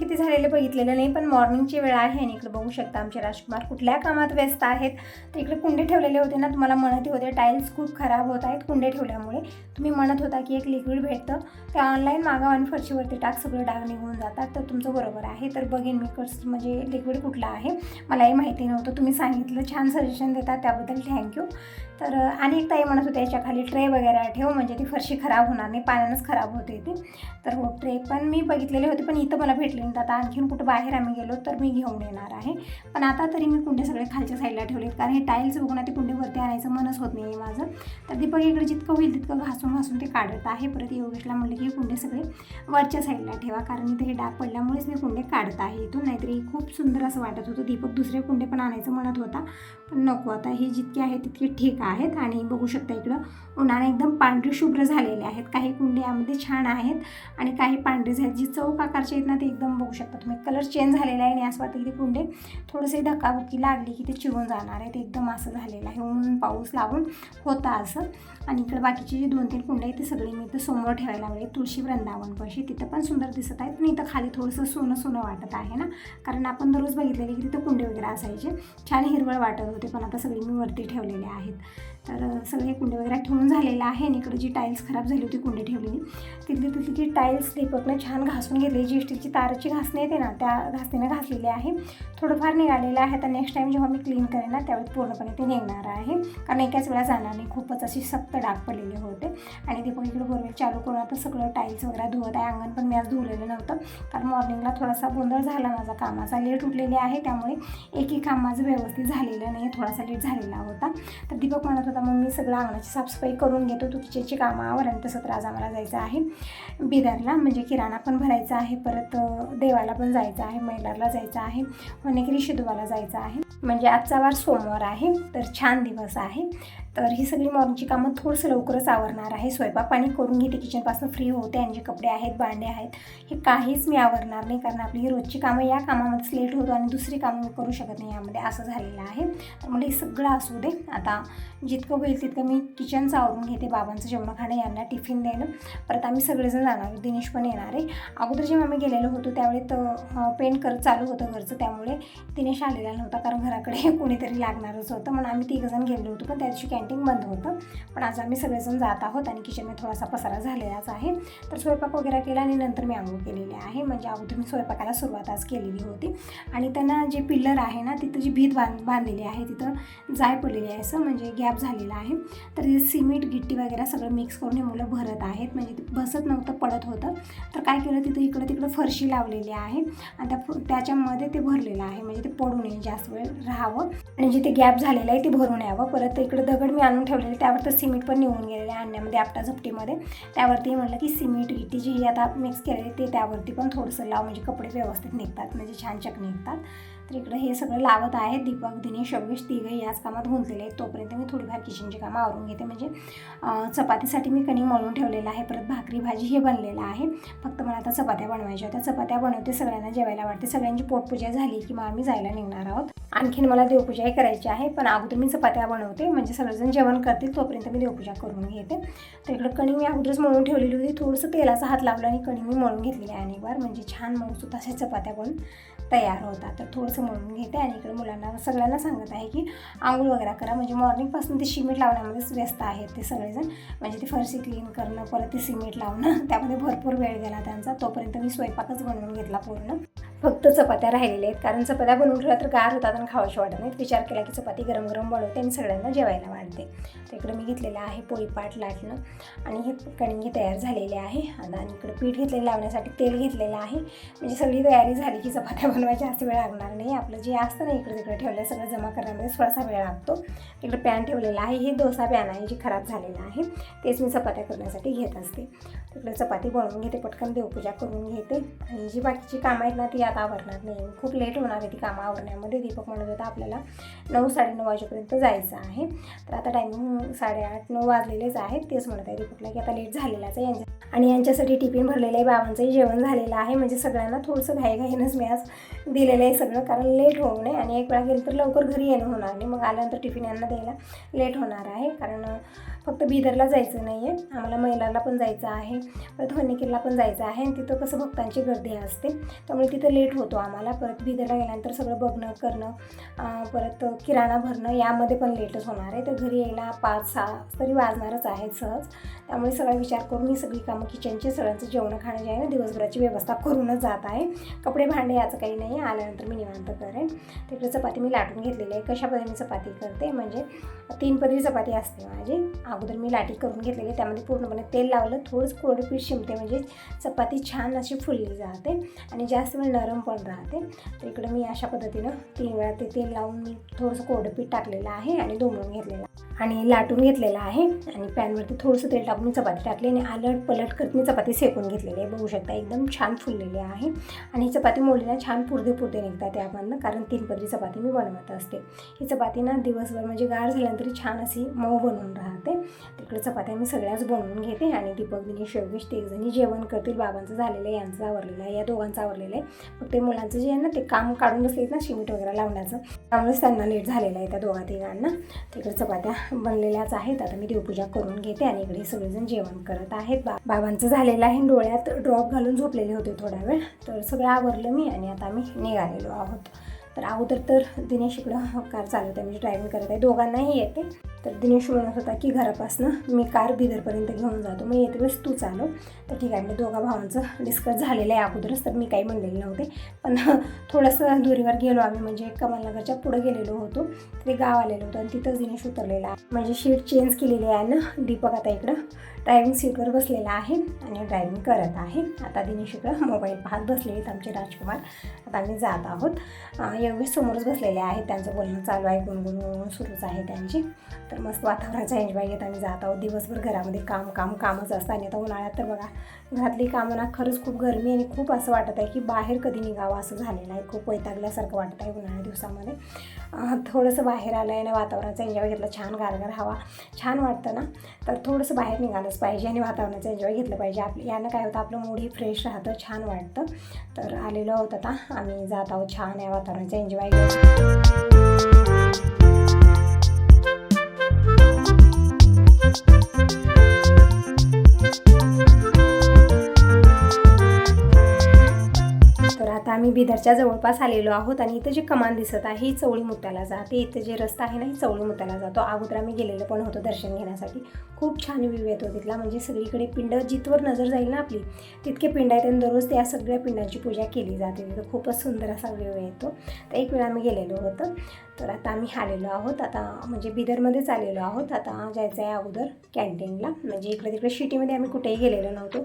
Morning या वेळेत timing किती बघितलेलं नाही पण मॉर्निंगची वेळ आहे आणि इकडे बघू शकता आमचे राजकुमार कुठल्या कामात व्यस्त आहेत. तर इकडे कुंडे ठेवलेले होते ना तुम्हाला म्हणत होते टाईल्स खूप खराब होत आहेत कुंडे ठेवल्यामुळे. तुम्ही म्हणत होता की एक लिक्विड भेटतं ते ऑनलाईन मागाव आणि फरशीवरती टाक सगळं डाग निघून जातात. तर तुमचं बरोबर आहे तर बघेन मी कस म्हणजे लिक्विड कुठलं आहे. मलाही माहिती नव्हतं तुम्ही सांगितलं छान सजेशन देतात त्याबद्दल थँक्यू तर आणि एक ताई म्हणत होते याच्या खाली ट्रे वगैरे ठेव म्हणजे ती फरशी खराब होणार नाही पाण्यानंच खराब होते ती. तर हो ट्रे पण मी बघितलेले होते पण इथं मला भेटले नाही आता आणखीन कुठं बाहेर आम्ही गेलो तर मी घेऊन येणार आहे. पण आता तरी मी कुंडे सगळे खालच्या साईडला ठेवलेत कारण हे टाईल्स बघून ते कुंडे वरती आणायचं मनच होत नाही आहे माझं. तर दीपक इकडे जितकं होईल तितकं घासून घासून ते काढत आहे. परत योगेशला म्हणलं की हे कुंडे सगळे वरच्या साईडला ठेवा कारण इथे हे डाग पडल्यामुळेच मी कुंडे काढत आहे इथून. नाहीतरी खूप सुंदर असं वाटत होतं. दीपक दुसरे कुंडे पण आणायचं म्हणत होता. पण नको आता हे जितके आहेत तितके ठीक आहेत. आणि बघू शकता इकडं उन्हाने एकदम पांढरे शुभ्र झालेले आहेत. काही कुंडे यामध्ये छान आहेत आणि काही पांढरे आहेत जी चौक आकारचे आहेत ना ते एकदम बघू शकता. तुम्ही कलर चेंज झालेला आहे आणि असं वाटतं की ते कुंडे थोडेसे धकाबुकी लागली की ते चिरून जाणार आहे. ते एकदम असं झालेलं आहे. ऊन पाऊस लागून होता असं. आणि इकडे बाकीचे जे दोन तीन कुंडे आहेत ते सगळे मी इथं समोर ठेवायला लागले तुळशी वृंदावनपाशी तिथं पण सुंदर दिसत आहेत. पण इथं खाली थोडंसं सोनं सोनं वाटत आहे ना? कारण आपण दररोज बघितलेले की तिथं कुंडे वगैरे असायचे. छान हिरवळ वाटत होते पण आता सगळी मी वरती ठेवलेले आहेत. तर सगळे कुंडे वगैरे ठेवून झालेलं आहे आणि इकडे जी टाईल्स खराब झाली होती कुंडे ठेवलेली तिथली तिथली जी टाईल्स दीपकनं छान घासून घेतली. जी स्टीलची तारची घासणी येते ना त्या घासणीने घासलेली आहे. थोडंफार निघालेलं आहे. तर नेक्स्ट टाईम जेव्हा मी क्लीन करेन ना त्यावेळी पूर्णपणे ते निघणार आहे. कारण एकाच वेळा जाणार नाही. खूपच अशी सक्त डाग पडलेले होते. आणि दीपक इकडे बोरवेल चालू करून आता सगळं टाईल्स वगैरे धुवत आहे. अंगण पण मी आज धुवलेलं नव्हतं. कारण मॉर्निंगला थोडासा गोंधळ झाला माझा कामाचा. लेट उठलेले आहे. त्यामुळे एकही काम माझं व्यवस्थित झालेलं नाही. थोडासा लेट झालेला होता. तर दीपक म्हणत होता मग मी सगळं अंगणाची साफसफाई करून घेतो तू कामं आवर आणि तसं तर आज आम्हाला जायचं आहे. बिदरला म्हणजे किराणा पण भरायचा आहे परत देवाला पण जायचं आहे मैलारला जायचं आहे वनेकरी शिदुवाला जायचं आहे. म्हणजे आजचा वार सोमवार आहे तर छान दिवस आहे. तर ही सगळी मॉर्निंगची कामं थोडंसं लवकरच आवरणार आहे. स्वयंपाक पाणी करून घेते किचनपासून फ्री होते आणि जे कपडे आहेत भांडे आहेत. हे काहीच मी आवरणार नाही कारण आपली ही रोजची कामं या कामामध्येच लेट होतो आणि दुसरी कामं मी करू शकत नाही यामध्ये. असं झालेलं आहे. तर मला हे सगळं असू दे. आता जितकं होईल तितकं मी किचनचं आवरून घेते बाबांचं जेवण खाणं यांना टिफिन देणं. परत आम्ही सगळेजण जाणार दिनेश पण येणार आहे. अगोदर जेव्हा आम्ही गेलेलो होतो त्यावेळी तर पेंट करत चालू होतं घरचं. त्यामुळे दिनेश आलेला नव्हता कारण घराकडे कोणीतरी लागणारच होतं. म्हणून आम्ही तिघजण गेलो होतो पण त्या दिवशी कॅन्टीन बंद होतं. पण आज आम्ही सगळेजण जात आहोत आणि किचनमध्ये थोडासा पसारा झालेलाच आहे. तर स्वयंपाक वगैरे केला आणि नंतर मी आंघोळ केलेली आहे. म्हणजे अगोदर मी स्वयंपाकाला सुरुवात आज केलेली होती. आणि त्यांना जे पिल्लर आहे ना तिथं जी भीत बांध बांधलेली आहे तिथं जाय पडलेली आहे असं म्हणजे गॅप झालेला आहे. तर ते सिमेंट गिट्टी वगैरे सगळं मिक्स करून हे मुलं भरत आहेत. म्हणजे ते बसत नव्हतं पडत होतं. तर काय केलं तिथं इकडं तिकडं फरशी लावलेली आहे. आणि त्या त्याच्यामध्ये ते भरलेलं आहे. म्हणजे ते पडू नये जास्त वेळ राहावं. आणि जिथे गॅप झालेलं आहे ते भरून यावं. परत इकडं दगड मी आणून ठेवलेले त्यावर तर सिमेंट पण निघून गेलेले आणण्यामध्ये आपटा झुपटीमध्ये त्यावरती म्हटलं की सिमेंट गिट्टी जी आता मिक्स केलेली ते त्यावरती पण थोडंसं लाव म्हणजे कपडे व्यवस्थित निघतात म्हणजे छान चक निघतात. तर इकडे हे सगळं लावत आहे. दीपक दिनेश योगेश तिघही याच कामात गुंतलेले आहेत. तोपर्यंत मी थोडीफार किचनची कामं आवरून घेते. म्हणजे चपातीसाठी मी कणिक मळून ठेवलेलं आहे. परत भाकरी भाजी हे बनलेलं आहे. फक्त मला आता चपात्या बनवायच्या होत्या. चपात्या बनवते सगळ्यांना जेवायला वाटते सगळ्यांची पोटपूजा झाली की मग आम्ही जायला निघणार आहोत. आणखीन मला देवपूजाही करायची आहे पण अगोदर मी चपात्या बनवते. म्हणजे सगळेजण जेवण करतील तोपर्यंत मी देवपूजा करून घेते. तर इकडं कणी मी अगोदरच मळून ठेवलेली होती. थोडंसं तेलाचा हात लावला आणि कणी मी मळून घेतलेली आहे. अनेकवार म्हणजे छान मऊसुद्धा अशा चपात्या बनून तयार होतात. तर थोडंसं म्हणून घेते आणि इकडे मुलांना सगळ्यांना सांगत आहे की आंघोळ वगैरे करा. म्हणजे मॉर्निंगपासून ते सिमेंट लावण्यामध्येच व्यस्त आहेत ते सगळेजण. म्हणजे ते फरशी क्लीन करणं परत ते सिमेंट लावणं त्यामध्ये भरपूर वेळ गेला त्यांचा. तोपर्यंत मी स्वयंपाकच बनवून घेतला पूर्ण. फक्त चपात्या राहिलेल्या आहेत. कारण चपात्या बनवून ठेवल्या तर गार होतात आणि खावाशी वाटत नाहीत. विचार केला की चपाती गरम गरम बनवते आणि सगळ्यांना जेवायला वाढते. तर इकडे मी घेतलेलं आहे पोळीपाट लाटणं आणि हे कणिंगी तयार झालेले आहे. आणि इकडं इकडे पीठ घेतलेलं लावण्यासाठी तेल घेतलेलं आहे. म्हणजे सगळी तयारी झाली की चपात्या बनवायची जास्त वेळ लागणार नाही. आपलं जे असतं ना इकडे तिकडे ठेवलं सगळं जमा करण्यामध्ये थोडासा वेळ लागतो. इकडे पॅन ठेवलेला आहे. हे डोसा पॅन आहे जे खराब झालेलं आहे. तेच मी चपात्या करण्यासाठी घेत असते. तिकडे चपाती बनवून घेते. पटकन देवपूजा करून घेते. आणि जी बाकीची कामं आहेत ना ती आता आवरणार नाही. खूप लेट होणार आहे ती कामं आवरण्यामध्ये. दीपक म्हणत होता आपल्याला नऊ साडेनऊ वाजेपर्यंत जायचं आहे. तर आता टायमिंग साडेआठ नऊ वाजलेलेच आहेत. तेच म्हणत आहे दीपकला की आता लेट झालेलाच आहे. यांच्या आणि यांच्यासाठी टिफिन भरलेलं आहे. बाबांचंही जेवण झालेलं आहे. म्हणजे सगळ्यांना थोडंसं घाईघाईनंच मी आज दिलेलं आहे सगळं कारण लेट होऊ नये. आणि एक वेळा गेलं तर लवकर घरी येणं होणार नाही. मग आल्यानंतर टिफिन यांना द्यायला लेट होणार आहे. कारण फक्त बिदरला जायचं नाही आहे आम्हाला महिलाला पण जायचं आहे. परत किल्ला पण जायचं आहे. आणि तिथं कसं भक्तांची गर्दी असते. त्यामुळे तिथं लेट होतो आम्हाला. परत बिदरला गेल्यानंतर सगळं बघणं करणं परत किराणा भरणं यामध्ये पण लेटच होणार आहे. तर घरी यायला पाच सहा तरी वाजणारच आहेत सहज. त्यामुळे सगळा विचार करून मी सगळी कामं किचनची सगळ्यांचं जेवण खाणं जे आहे ना दिवसभराची व्यवस्था करूनच जात आहे. कपडे भांडे याचं काही नाही. आहे आल्यानंतर मी निवांत करेन. तिकडे चपाती मी लाटून घेतलेली आहे. कशा पद्धतीने चपाती करते? म्हणजे तीन पदरी चपाती असते माझी. अगोदर मी लाटी करून घेतलेली त्यामध्ये पूर्णपणे तेल लावलं थोडंसं कोरडं पीठ शिमते म्हणजे चपाती छान अशी फुलली जाते आणि जास्त वेळ नरम पण राहते. तर इकडं मी अशा पद्धतीनं तीन वेळा ते तेल लावून मी थोडंसं कोरडं पीठ टाकलेलं आहे आणि दुमळून घेतलेलं आणि लाटून घेतलेलं आहे आणि पॅनवरती थोडंसं तेल टाकून मी चपाती टाकली आणि आलट पलट करत मी चपाती सेकून घेतलेली आहे. बघू शकता एकदम छान फुललेली आहे आणि ही चपाती मोडलीना छान पुरदे पुरदे निघतात त्यामधनं कारण तीन पदरी चपाती मी बनवत असते. ही चपाती ना दिवसभर म्हणजे गार झाल्यानंतर तरी छान अशी मऊ बनवून राहते. तिकडे चपात्या मी सगळ्याच बनवून घेते आणि दीपक दिनेश योगेश तेजणी जेवण करतील. बाबांचं झालेलं आहे यांचं आवरलेलं आहे या दोघांचं आवरलेलं आहे. फक्त ते मुलांचं जे आहे ना ते काम काढून बसले ना शिमिट वगैरे लावण्याचं. त्यामुळेच त्यांना लेट झालेलं आहे त्या दोघा तिघांना. तिकडे चपात्या बनलेल्याच आहेत. आता मी देवपूजा करून घेते आणि इकडे सगळेजण जेवण करत आहेत. बा बाबांचं झालेलं आहे डोळ्यात ड्रॉप घालून झोपलेले होते थोडा वेळ. तर सगळं आवरलं मी आणि आता आम्ही निघालेलो आहोत. तर अगोदर तर दिनेश इकडं कार चालवत आहे म्हणजे ड्रायव्हिंग करत आहे दोघांनाही येते. तर दिनेश म्हणत होता की घरापासनं मी कार बिदरपर्यंत घेऊन जातो. मग येते वेळेस तू चालव. तर ठीक आहे म्हणजे मी दोघा भावांचं डिस्कस झालेलं आहे अगोदरच तर मी काही म्हणलेले नव्हते. पण थोडंसं दुरीवर गेलो आम्ही म्हणजे कमलनगरच्या पुढं गेलेलो होतो. ते गाव आलेलो होतं आणि तिथंच दिनेश उतरलेला आहे. म्हणजे शीट चेंज केलेली आहे ना दीपक आता इकडं ड्रायव्हिंग सीटवर बसलेला आहे आणि ड्रायव्हिंग करत आहे. आता दिनेश इकडं मोबाईल पाहत बसले आहेत आमचे राजकुमार. आता आम्ही जात आहोत. अं, समोरच बसलेले आहेत त्यांचं बोलणं चालू आहे. गुणगुण गुणगुण सुरूच आहे त्यांची. तर मस्त वातावरणाचा एन्जॉय घेत आम्ही जात आहोत. दिवसभर घरामध्ये काम काम कामच असतं. आणि आता उन्हाळ्यात तर बघा घरातली कामना खरंच खूप गरमी आणि खूप असं वाटत आहे की बाहेर कधी निघावं असं झालेलं आहे खूप वैतागल्यासारखं वाटत आहे उन्हाळ्या दिवसामध्ये. थोडंसं बाहेर आलं आहे ना वातावरणाचा एन्जॉय घेतला छान गारगार हवा छान वाटतं ना. तर थोडंसं बाहेर निघालंच पाहिजे आणि वातावरणाचा एन्जॉय घेतलं पाहिजे. आप यानं काय होतं आपलं मूडही फ्रेश राहतं छान वाटतं. तर आलेलो आहोत आता. आम्ही जात आहोत छान या वातावरणाचा एन्जॉय घेत आता आम्ही बिदरच्या जवळपास आलेलो आहोत आणि इथं जे कमान दिसत आहे ही चवळी मुत्याला जाते. इथं जे रस्ता आहे ना ही चवळी मुत्याला जातो. अगोदर आम्ही गेलेलो पण होतो दर्शन घेण्यासाठी. खूप छान व्ह्यू येतो तिथला. म्हणजे सगळीकडे पिंड जिथवर नजर जाईल ना आपली तितके पिंड आहेत आणि दररोज त्या सगळ्या पिंडांची पूजा केली जाते. तिथं खूपच सुंदर असा व्ह्यू येतो. तर एक वेळा आम्ही गेलेलो होतो. तर आता आम्ही आलेलो आहोत. आता म्हणजे बिदरमध्येच आलेलो आहोत. आता जायचं आहे अगोदर कॅन्टीनला. म्हणजे इकडे तिकडे शिटीमध्ये आम्ही कुठेही गेलेलो नव्हतो.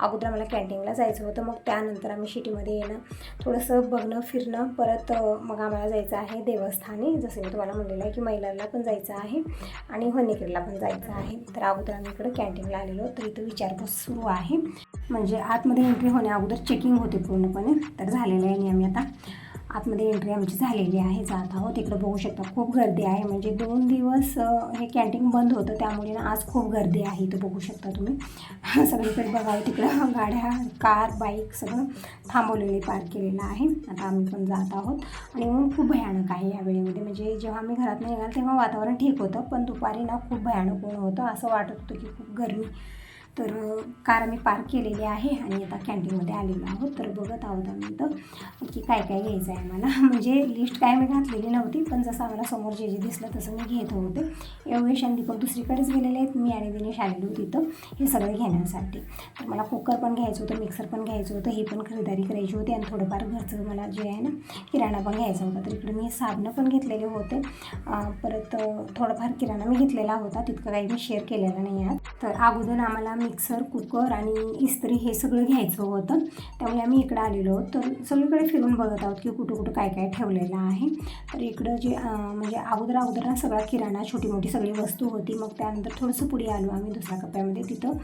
अगोदर आम्हाला कॅन्टीनला जायचं होतं. मग त्यानंतर आम्ही शिटीमध्ये येणं थोडंसं बघणं फिरणं परत मग आम्हाला जायचं आहे देवस्थानी. जसं मी तुम्हाला म्हणलेलं आहे की महिलांना पण जायचं आहे आणि होनिकेरला पण जायचं आहे. तर अगोदर आम्ही इकडं कॅन्टीनला आलेलो तर इथं विचारपूस सुरू आहे. म्हणजे आतमध्ये एंट्री होण्या अगोदर चेकिंग होते पूर्णपणे. तर झालेलं आहे आणि आम्ही आता. आतमध्ये एंट्री आमची झालेली आहे. जात आहोत. तिकडं बघू शकता खूप गर्दी आहे. म्हणजे दोन दिवस हे कॅन्टीन बंद होतं. त्यामुळे ना आज खूप गर्दी आहे. इथं बघू शकता तुम्ही. सगळीकडे बघावं तिकडं गाड्या कार बाईक सगळं थांबवलेले पार्क केलेलं आहे. आता आम्ही पण जात आहोत. आणि ऊन खूप भयानक आहे या वेळेमध्ये. म्हणजे जेव्हा आम्ही घरात निघाल तेव्हा वातावरण ठीक होतं. पण दुपारी ना खूप भयानक ऊन होतं. असं वाटत होतं की खूप गरमी तर कार आम्ही पार्क केलेली आहे आणि आता कॅन्टीनमध्ये आलेलो आहोत. तर बघत आहोत आम्ही तर की काय काय घ्यायचं आहे आम्हाला. म्हणजे लिस्ट काय मी घातलेली नव्हती पण जसं आम्हाला समोर जे जे दिसलं तसं मी घेत होते. योगेश आणि दीपक दुसरीकडेच गेलेले आहेत मी आणि दिनेश आलेलो तिथं हे सगळं घेण्यासाठी. तर मला कुकर पण घ्यायचं होतं मिक्सर पण घ्यायचं होतं ही पण खरेदारी करायची होती आणि थोडंफार घरचं मला जे आहे ना किराणा पण घ्यायचा होता. तर इकडे मी साबणं पण घेतलेले होते. परत थोडंफार किराणा मी घेतलेला होता तितकं काही मी शेअर केलेला नाही आहे. तर अगोदर आम्हाला मिक्सर कुकर आणि इस्त्री हे सगळं घ्यायचं होतं. त्यामुळे आम्ही इकडं आलेलो तर सगळीकडे फिरून बघत आहोत की कुठं कुठं काय काय ठेवलेलं आहे. तर इकडं जे म्हणजे अगोदर अगोदर ना सगळा किराणा छोटी मोठी सगळी वस्तू होती. मग त्यानंतर थोडंसं पुढे आलो आम्ही दुसऱ्या कप्प्यामध्ये. तिथं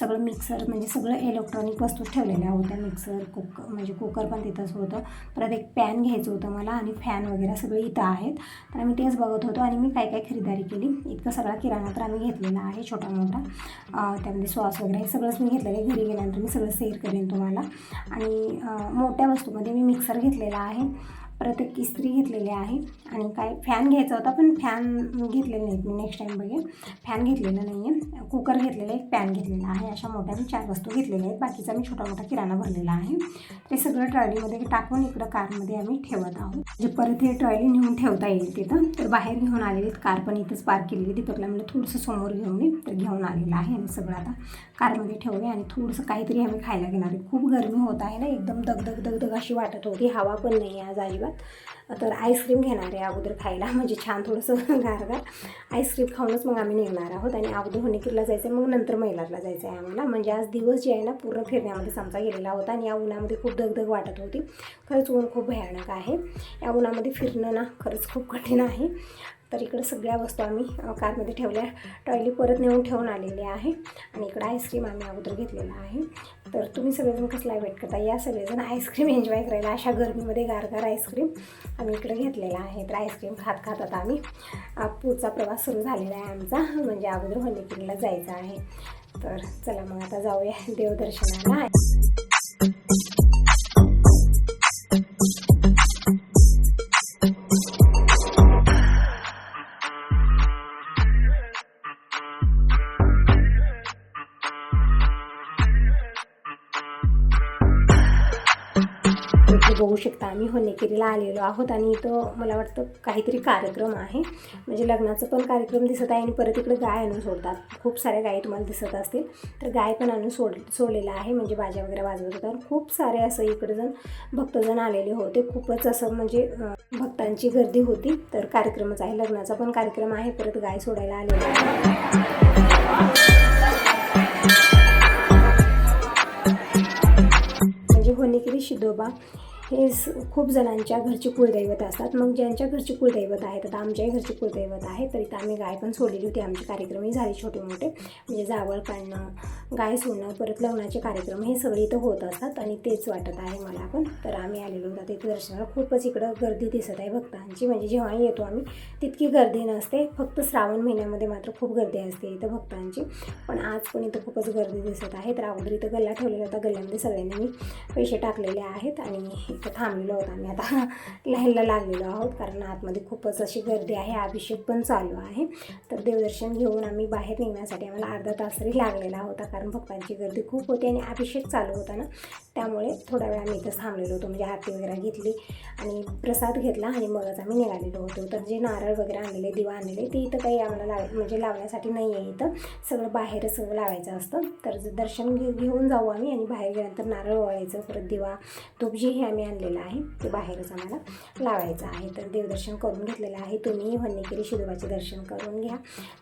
सगळं मिक्सर म्हणजे सगळं इलेक्ट्रॉनिक वस्तू ठेवलेल्या होत्या. मिक्सर कुक म्हणजे कुकर पण तिथंच होतं. परत एक पॅन घ्यायचं होतं मला आणि फॅन वगैरे सगळे इथं आहेत. तर आम्ही तेच बघत होतो आणि मी काय काय खरेदारी केली. इतका सगळा किराणा तर आम्ही घेतलेला आहे छोटा मोठा त्यामध्ये स्वा सॉस वगैरे हे सगळंच मी घेतलेलं आहे घरी गेल्यानंतर मी सगळं शेअर करेन तुम्हाला. आणि मोठ्या वस्तूमध्ये मी मिक्सर घेतलेला आहे. परत एक इस्त्री घेतलेली आहे. आणि काय फॅन घ्यायचा होता पण फॅन घेतलेले नाहीत. मी नेक्स्ट टाईम बघेन. फॅन घेतलेला नाही आहे कुकर घेतलेला एक पॅन घेतलेला आहे. अशा मोठ्या मी चार वस्तू घेतलेल्या आहेत. बाकीचा मी छोटा मोठा किराणा भरलेला आहे. ते सगळं ट्रॉलीमध्ये टाकून इकडं कारमध्ये आम्ही ठेवत आहोत. म्हणजे परत हे ट्रॉली नेऊन ठेवता येईल तिथं तर बाहेर घेऊन आलेली कार पण इथंच पार्क केलेली दीपकला म्हणजे थोडंसं समोर घेऊन ये तर घेऊन आलेलं आहे आणि सगळं आता. कारमध्ये ठेवूया आणि थोडंसं काहीतरी आम्ही खायला घेणार आहे. खूप गरमी होत आहे ना एकदम दगदग दगदग अशी वाटत होती. हवा पण नाही आहे आज अजिबात. तर आईस्क्रीम घेणार आहे अगोदर खायला. म्हणजे छान थोडंसं गारगार. आईस्क्रीम खाऊनच मग आम्ही निघणार आहोत. आणि अगोदर होणीकीरला जायचं आहे मग नंतर मैलारला जायचं आहे आम्हाला. म्हणजे आज दिवस जे आहे ना पूर्ण फिरण्यामध्येच आमचा गेलेला होता. आणि या उन्हामध्ये खूप दगदग वाटत होती. खरंच ऊन खूप भयानक आहे. या उन्हामध्ये फिरणं ना खरंच खूप कठीण आहे. तर इकडं सगळ्या वस्तू आम्ही कारमध्ये ठेवल्या. टॉयली परत नेऊन ठेवून आलेले आहे. आणि इकडं आईस्क्रीम आम्ही अगोदर घेतलेला आहे. तर तुम्ही सगळेजण कसला वेट करता? या सगळेजण आईस्क्रीम एन्जॉय करायला अशा गर्मीमध्ये गारगार आईस्क्रीम आम्ही इकडं घेतलेला आहे. तर आईस्क्रीम खात खात आता आम्ही पुढचा प्रवास सुरू झालेला आहे आमचा. म्हणजे अगोदर होलीकिरीला जायचं आहे. तर चला मग आता जाऊया देवदर्शनाला. बघू शकता आम्ही होनेकेरीला आलेलो आहोत आणि इथं मला वाटतं काहीतरी कार्यक्रम आहे. म्हणजे लग्नाचं पण कार्यक्रम दिसत आहे आणि परत इकडे गाय आणून सोडतात. खूप साऱ्या गायी तुम्हाला दिसत असतील. तर गाय पण आणून सोड सोडलेलं आहे. म्हणजे बाजा वगैरे वाजवत होता. खूप सारे असं इकडे जण भक्तजण आलेले होते. खूपच असं म्हणजे भक्तांची गर्दी होती. तर कार्यक्रमच आहे. लग्नाचा पण कार्यक्रम आहे. परत गाय सोडायला आलेला आहे. म्हणजे होणेगिरी शिदोबा हे स- खूप जणांच्या घरची कुलदैवत असतात. मग ज्यांच्या घरची कुलदैवत आहेत आता आमच्याही घरची कुलदैवत आहे तर इथं आम्ही गाय पण सोडलेली होती. आमचे कार्यक्रमही झाले छोटे मोठे म्हणजे जावळ काढणं गाय सोडणं परत लग्नाचे कार्यक्रम हे सगळे इथं होत असतात आणि तेच वाटत आहे मला पण. तर आम्ही आलेलो होतो तिथे दर्शनाला खूपच इकडं गर्दी दिसत आहे भक्तांची. म्हणजे जेव्हाही येतो आम्ही तितकी गर्दी नसते. फक्त श्रावण महिन्यामध्ये मात्र खूप गर्दी असते इथं भक्तांची. पण आज पण इथं खूपच गर्दी दिसत आहे. तर अगोदर इथं गल्ला ठेवलेला होता गल्ल्यामध्ये सगळ्यांनी मी पैसे टाकलेले आहेत आणि इथं थांबलेलो आहोत आम्ही आता. लाईनला लागलेलो आहोत कारण आतमध्ये खूपच अशी गर्दी आहे अभिषेक पण चालू आहे. तर देवदर्शन घेऊन आम्ही बाहेर निघण्यासाठी आम्हाला अर्धा तास तरी लागलेला होता कारण भक्तांची गर्दी खूप होती आणि अभिषेक चालू होता ना. त्यामुळे थोडा वेळ आम्ही इथं थांबलेलो होतो म्हणजे आरती वगैरे घेतली आणि प्रसाद घेतला आणि मगच आम्ही निघालेलो होतो. तर जे नारळ वगैरे आणलेले दिवा आणलेले ते इथं काही आम्हाला लाव म्हणजे लावण्यासाठी नाही आहे इथं. सगळं बाहेरच सगळं लावायचं असतं. तर दर्शन घे घेऊन जाऊ आम्ही आणि बाहेर गेल्यानंतर नारळ ओळायचं परत दिवा धूप जे हे आम्ही आणलेलं आहे ते बाहेरच आम्हाला लावायचं आहे. तर देवदर्शन करून घेतलेलं आहे. तुम्ही वन्यगिरी शिरोबाचे दर्शन करून घ्या.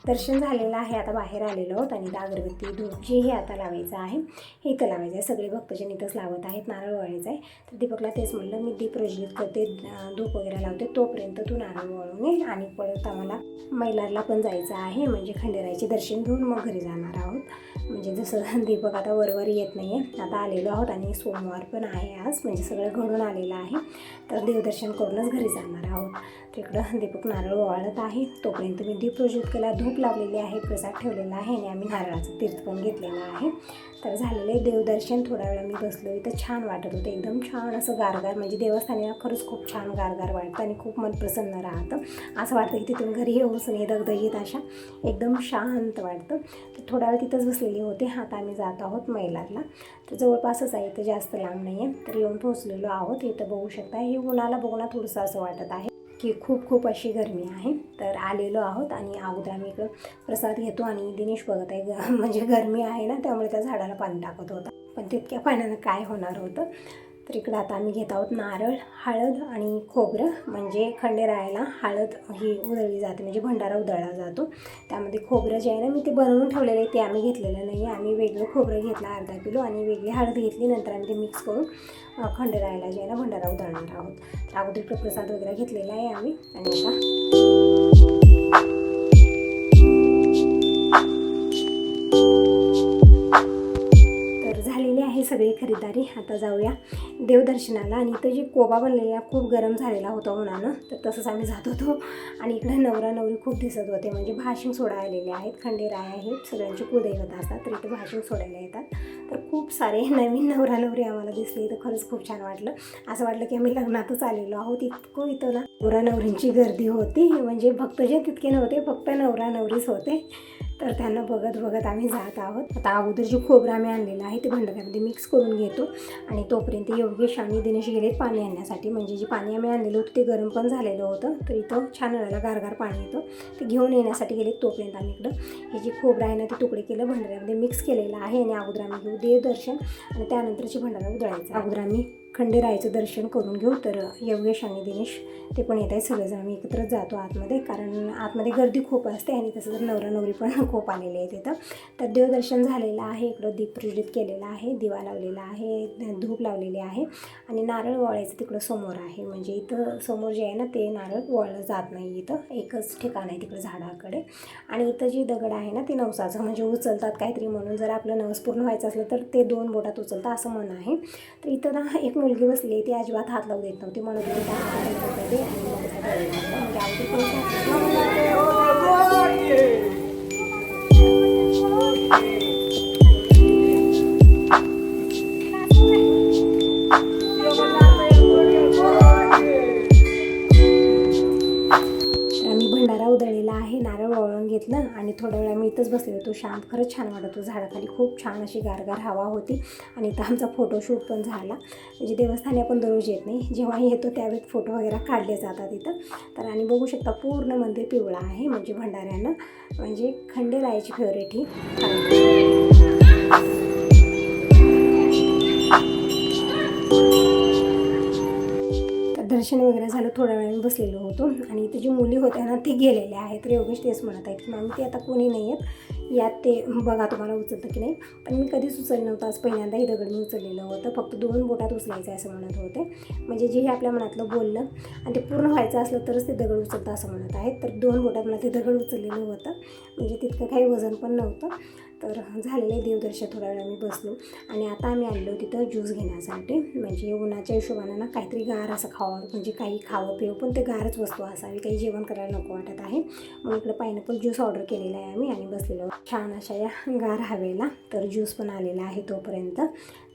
दर्शन झालेलं आहे आता बाहेर आलेलो आहोत आणि इथं अगरबत्ती धूप हे आता लावायचं आहे. हे इथं लावायचं आहे. सगळे भक्तजन इथंच लावत आहेत नारळ वळायचं आहे. तर दीपकला तेच म्हणलं मी दीप प्रज्वलित करते धूप वगैरे लावते तोपर्यंत तू नारळ वळून ये आणि परत आम्हाला मैलारला पण जायचं आहे. म्हणजे खंडेरायचे दर्शन घेऊन मग घरी जाणार आहोत. म्हणजे जसं दीपक आता वरवर येत नाही आहे आता आलेलो आहोत आणि सोमवार पण आहे आज. म्हणजे सगळं घडून आलेला आहे. तर देवदर्शन करूनच घरी जाणार आहोत. तर इकडं दीपक नारळ ओवाळत आहे. तोपर्यंत मी दीप प्रज्वलित केला. धूप लावलेली आहे. प्रसाद ठेवलेला आहे आणि आम्ही नारळाचं तीर्थ पण घेतलेलं आहे. तर झालेले देवदर्शन. थोड्या वेळा मी बसलो. इथं छान वाटत होतं. एकदम छान असं गारगार म्हणजे देवस्थानी खरंच खूप छान गारगार वाटतं आणि खूप मन प्रसन्न राहतं. असं वाटतं की तिथून घरी येऊस ये दगदगीत अशा एकदम शांत वाटतं. तर थोडा वेळ तिथंच बसलेली होते. आता आम्ही जात आहोत मैलारला. तर जवळपासच आहे. इथं जास्त लांब नाही आहे तर येऊन पोहोचलेलो आहोत. आहोत इथं बघू शकता. हे उन्हाला बघून थोडंसं असं वाटत आहे की खूप खूप अशी गरमी आहे. तर आलेलो आहोत आणि अगोदर आम्ही इकडं प्रसाद घेतो आणि दिनेश बघत आहे. म्हणजे गरमी आहे ना त्यामुळे त्या झाडाला पाणी टाकत होता. पण तितक्या पाण्यानं काय होणार होतं? तर इकडं आता आम्ही घेत आहोत नारळ हळद आणि खोबरं. म्हणजे खंडेरायाला हळद ही उधळली जाते म्हणजे भंडारा उधळला जातो. त्यामध्ये खोबरं जे आहे ना मी ते बनवून ठेवलेलं आहे ते आम्ही घेतलेलं नाही आम्ही वेगळं खोबरं घेतलं अर्धा किलो आणि वेगळी हळद घेतली नंतर आम्ही ते मिक्स करून खंडेरायाला जे आहे ना भंडारा उधळणार आहोत. तर अगोदर प्रसाद वगैरे घेतलेला आहे आम्ही आणि आता तर झालेली आहे सगळी खरीदारी आता जाऊया. देवदर्शनाला आणि इथं जे कोबा बनलेला खूप गरम झालेला होता उन्हानं तर तसंच आम्ही जात होतो. आणि इकडे नवरा नवरी खूप दिसत होते म्हणजे भाषण सोडायलेले आहेत खंडेराय आहेत सगळ्यांचे कुदैवत असतात तर इथे भाशिंग सोडायला येतात. तर खूप सारे नवीन नवरा नवरी आम्हाला दिसले तर खरंच खूप छान वाटलं. असं वाटलं की आम्ही लग्नातच आलेलो आहोत इतकं इथं ना नवरा नवरींची गर्दी होती म्हणजे भक्तजन तितके नव्हते फक्त नवरा नवरीच होते. तर त्यांना बघत बघत आम्ही जात आहोत. आता अगोदर जे खोबरं आम्ही आणलेलं आहे ते भंडाऱ्यामध्ये मिक्स करून घेतो आणि तोपर्यंत योगेश आणि दिनेश गेलेत पाणी आणण्यासाठी. म्हणजे जे पाणी आम्ही आणलेलं होतं ते गरम पण झालेलं होतं तर इथं छान वेळेला गारगार पाणी येतं. ते घेऊन येण्यासाठी गेले तोपर्यंत आम्ही इकडं. हे जे खोबरं आहे ना ते तुकडे केलं भंडाऱ्यामध्ये मिक्स केलेलं आहे आणि अगोदर आम्ही घेऊ देवदर्शन आणि त्यानंतरची भंडारा उधळायचं अगोदर आम्ही खंडेरायाचं दर्शन करून घेऊ. तर योगेश आणि दिनेश ते पण येत आहेत सगळेजण. आम्ही एकत्रच जातो आतमध्ये कारण आतमध्ये गर्दी खूप असते आणि तसं तर नवरा नवरी पण खूप आलेले आहेत तिथं तर देवदर्शन झालेलं आहे इकडं दीप प्रज्वलित केलेला आहे दिवा लावलेला आहे धूप लावलेली आहे आणि नारळ वळायचं तिकडं समोर आहे. म्हणजे इथं समोर जे आहे ना ते नारळ वळलं जात नाही इथं. एकच ठिकाण आहे तिकडं झाडाकडे. आणि इथं जी दगड आहे ना ते नवसाचं म्हणजे उचलतात काहीतरी म्हणून. जर आपलं नवस पूर्ण व्हायचं असलं तर ते दोन बोटात उचलतं असं म्हणणं आहे. तर इथं ना एक मुलगी बसली ती अजिबात हात लावू देत नव्हती म्हणत होती त्या आणि घेतलं आणि थोड्या वेळा मी इथंच बसले होतो शांत खरंच छान वाटत होतो. झाडाखाली खूप छान अशी गारगार हवा होती आणि इथं आमचा फोटोशूट पण झाला. म्हणजे देवस्थानी आपण दररोज येत नाही. जेव्हा येतो त्यावेळेस फोटो वगैरे काढले जातात इथं. तर आणि बघू शकता पूर्ण मंदिर पिवळा आहे. म्हणजे भंडाऱ्यानं म्हणजे खंडेरायाची फेवरेट ही. दर्शन वगैरे झालं थोड्या वेळाने बसलेलो होतो. आणि इथे जी मुली होत्या ना ते गेलेल्या आहेत. तर योगेश तेच म्हणत आहेत की मामी ते आता कोणी नाही आहेत. यात ते बघा तुम्हाला उचलतं की नाही. पण मी कधीच उचललं नव्हतं. आज पहिल्यांदा हे दगड मी उचललेलं होतं. फक्त दोन बोटात उचलायचं आहे असं म्हणत होते. म्हणजे जे हे आपल्या मनातलं बोललं आणि ते पूर्ण व्हायचं असलं तरच ते दगड उचलतं असं म्हणत आहेत. तर दोन बोटात मला ते दगड उचललेलं होतं. म्हणजे तितकं काही वजन पण नव्हतं. तर झालेले देवदर्शन थोड्या वेळ आम्ही बसलो. आणि आता आम्ही आलो तिथं ज्यूस घेण्यासाठी. म्हणजे उन्हाच्या हिशोबानं ना काहीतरी गार असं खावं म्हणजे काही खावं पिवं पण ते गारच वस्तू असावी. काही जेवण करायला नको वाटत आहे. मग इकडं पायनॅपल ज्यूस ऑर्डर केलेला आहे आम्ही आणि बसलेलो. छान अशा या गार हवेला तर ज्यूस पण आलेला आहे तोपर्यंत.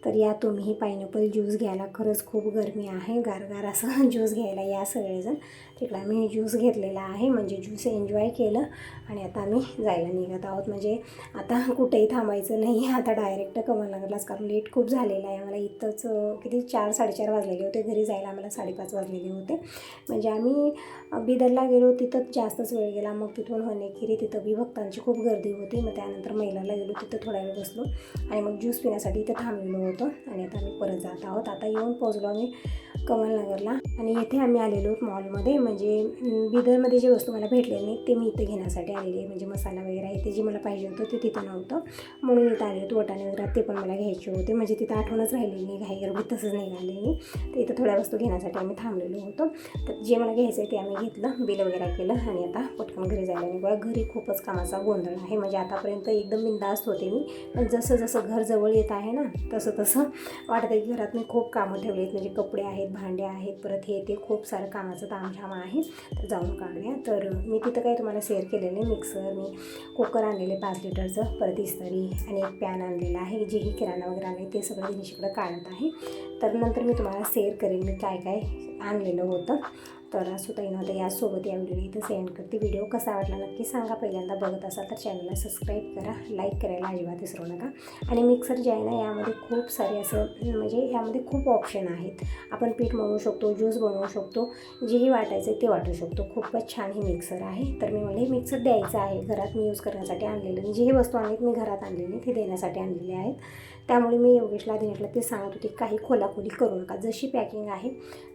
तर या तुम्ही पायनॅपल ज्यूस घ्यायला. खरंच खूप गरमी आहे. गारगार असं ज्यूस घ्यायला या सगळेजण. तिकडं आम्ही ज्यूस घेतलेला आहे. म्हणजे ज्यूस एन्जॉय केलं आणि आता आम्ही जायला निघत आहोत. म्हणजे आता कुठेही थांबायचं नाही आता डायरेक्ट कमलनगरलाच कारण लेट खूप झालेला आहे. आम्हाला इथंच किती चार साडेचार वाजलेले होते. घरी जायला आम्हाला साडेपाच वाजलेले होते. म्हणजे आम्ही बिदरला गेलो. तिथं जास्तच वेळ गेला. मग तिथून होणेखिरी तिथं बी भक्तांची खूप गर्दी होती. मग त्यानंतर महिलाला गेलो. तिथं थोडा वेळ बसलो आणि मग ज्यूस पिण्यासाठी इथं थांबलेलो होतो. आणि आता आम्ही परत जात आहोत. आता येऊन पोहोचलो आम्ही कमलनगरला आणि येथे आम्ही आलेलो आहोत मॉलमध्ये म्हणजे बिदरमध्ये जे वस्तू मला भेटले नाही ते मी इथे घेण्यासाठी आलेली आहे. म्हणजे मसाला वगैरे आहे ते जे मला पाहिजे होतं ते तिथं नव्हतं. म्हणून इथं आले होते वटाणे वगैरे. ते पण मला घ्यायचे होते. म्हणजे तिथं आठवणच राहिलेली नाही घाई गर्भीत तसंच निघालेली तर इथं थोड्या वस्तू घेण्यासाठी आम्ही थांबलेलो होतो. तर जे मला घ्यायचं आहे ते आम्ही घेतलं बिल वगैरे केलं आणि आता पटकन घरी जायला निघूया घरी खूपच कामाचा गोंधळ आहे. म्हणजे आतापर्यंत एकदम बिंदास्त होते मी. पण जसं जसं घर जवळ येत आहे ना तसं तसं वाटतं की घरात मी खूप कामं ठेवली आहेत. म्हणजे कपडे आहेत भांडे आहेत परत हे ते खूप सारं कामाचं तामझाम आहे तर जाऊन काढूया. तर मी तिथं काही तुम्हाला शेअर केलेलं आहे मिक्सर मी कुकर आणलेले पाच लिटरचं परत इस्तरी आणि एक पॅन आणलेला आहे. जेही किराणा वगैरे आणले ते सगळं दिनेशीकडे काढत आहे. तर नंतर मी तुम्हाला शेअर करेन मी काय काय आणलेलं होतं. तर सुताईनं आता यासोबत या व्हिडिओ इथं सेंड करते. व्हिडिओ कसा वाटला नक्की सांगा. पहिल्यांदा बघत असाल तर चॅनलला सबस्क्राईब करा. लाईक करायला अजिबात विसरू नका. आणि मिक्सर जे आहे ना यामध्ये खूप सारे असं म्हणजे यामध्ये खूप ऑप्शन आहेत. आपण पीठ बनवू शकतो ज्यूस बनवू शकतो जेही वाटायचं ते वाटू शकतो. खूपच छान हे मिक्सर आहे. तर मी मला हे मिक्सर द्यायचं आहे. घरात मी यूज करण्यासाठी आणलेलं जे हे वस्तू आहेत मी घरात आणलेली ते देण्यासाठी आणलेले आहेत. त्यामुळे मी योगेशला दिनेशला ते सांगत होती काही खोलाखोली करू नका. जशी पॅकिंग आहे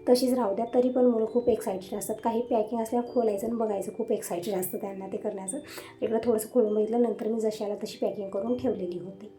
तशीच राहू द्या. तरी पण मुलं खूप एक्सायटेड असतात. काही पॅकिंग असल्यावर खोलायचं आणि बघायचं. खूप एक्सायटेड असतं त्यांना ते करण्याचं. इकडं थोडंसं खोलून बघितलं. नंतर मी जशाला तशी पॅकिंग करून ठेवलेली होती.